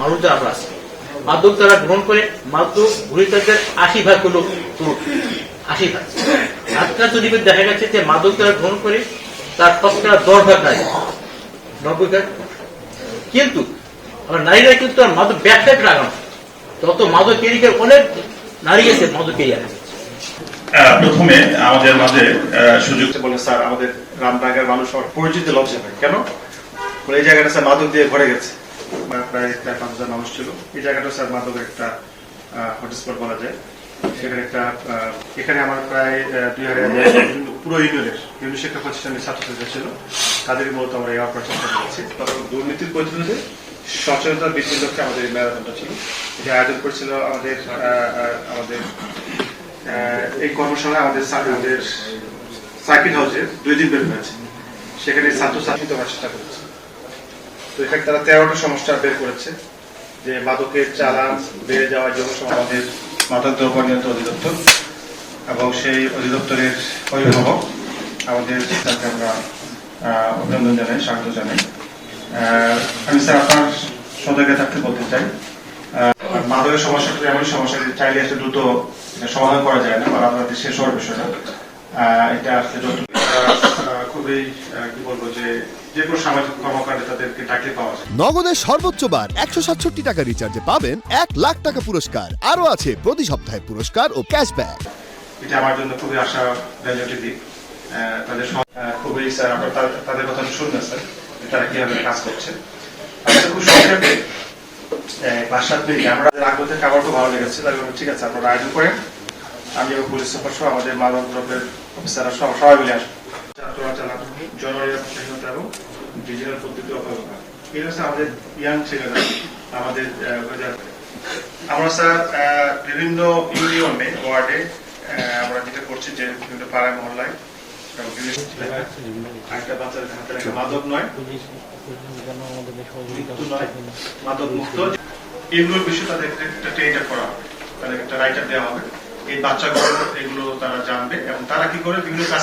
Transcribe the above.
মানুষ আমরা আছি। তারা গ্রহণ করে আশি ভাগ আশি ভাগ। দেখা গেছে যে তারা গ্রহণ করে তার দশ ভাগ নব্বই ভাগ কিন্তু নারীরা কিন্তু আর মাদক ব্যবসায় লাগানো তত মাদক কেরিকে অনেক নারী আছে মাদক কেরিয়ার প্রথমে আমাদের মাঝে সুযোগ বলে স্যার আমাদের রামবাগের মানুষ আমার পরিচিত লজ্জা কেন? এই জায়গাটা স্যার মাদক দিয়ে ভরে গেছে। প্রায় চার পাঁচ হাজার মানুষ ছিল। এই জায়গাটা স্যার একটা হটস্পট বলা যায়। সেখানে একটা এখানে আমার প্রায় দুই হাজার পুরো ইউনিয়নের, ইউনিয়ন শিক্ষা প্রতিষ্ঠানের ছাত্রছাত্রীরা ছিল। তাদেরই মূলত আমরা এই দুর্নীতির প্রতিরোধে সচেতনতা বৃদ্ধির লক্ষ্যে আমাদের এই ম্যারাথনটা ছিল। আয়োজন করেছিল আমাদের আমাদের এই কর্মশালায় আমাদের আমাদের সার্কিট হাউসে দুই দিন বের হয়েছে। সেখানে ছাত্রছাত্রী দেওয়ার চেষ্টা করেছে। তো এখানে তারা তেরোটা সমস্যা বের করেছে, যে মাদকের চালান বেড়ে যাওয়ার জন্য আমাদের মাদক দ্রব্য নিয়ন্ত্রণ অধিদপ্তর এবং সেই অধিদপ্তরের অভিভাবক আমাদের তাকে আমরা অভিনন্দন জানাই, স্বাগত জানাই। আমি স্যার আপনার সতর্কে থাকতে বলতে চাই। মাদকের সমস্যাটা এমন সমস্যা চাইলে একটা দ্রুত সমাধান করা যায় না, বা আপনাদের শেষ হওয়ার বিষয়টা এটা আসলে যত খুবই কি বলব যে যে কোনো সামাজিক কর্মকাণ্ডে তাদেরকে ডাকলে পাওয়া যায়। নগদের সর্বোচ্চ বার একশো সাতষট্টি টাকা রিচার্জে পাবেন এক লাখ টাকা পুরস্কার। আরও আছে প্রতি সপ্তাহে পুরস্কার ও ক্যাশব্যাক এটা আমার জন্য খুবই আশা দিক। তাদের খুবই স্যার আপনার তাদের কথা শুনবেন স্যার তারা কীভাবে কাজ করছে। খুব সংক্ষেপে সাত মিনিট। আমরা আগ্রহ থেকে আমার খুব ভালো লেগেছে তাই ঠিক আছে আপনারা আয়োজন করেন। আমি পুলিশ সুপার সহ আমাদের মাদক দ্রব্যের অফিসাররা সহ সবাই মিলে আসব। ছাত্ররা চালান জননিরাপত্তা এবং ডিজিটাল পদ্ধতি অবলম্বন এই হচ্ছে আমাদের ইয়াং ছেলেরা, আমাদের আমরা স্যার বিভিন্ন ইউনিয়নে, ওয়ার্ডে আমরা যেটা করছি যে বিভিন্ন পাড়ায়, মহল্লায় তাদের একটা রাইটার দেওয়া হবে। এই বাচ্চাগুলো, এগুলো তারা জানবে এবং তারা কি করে বিভিন্ন কাজ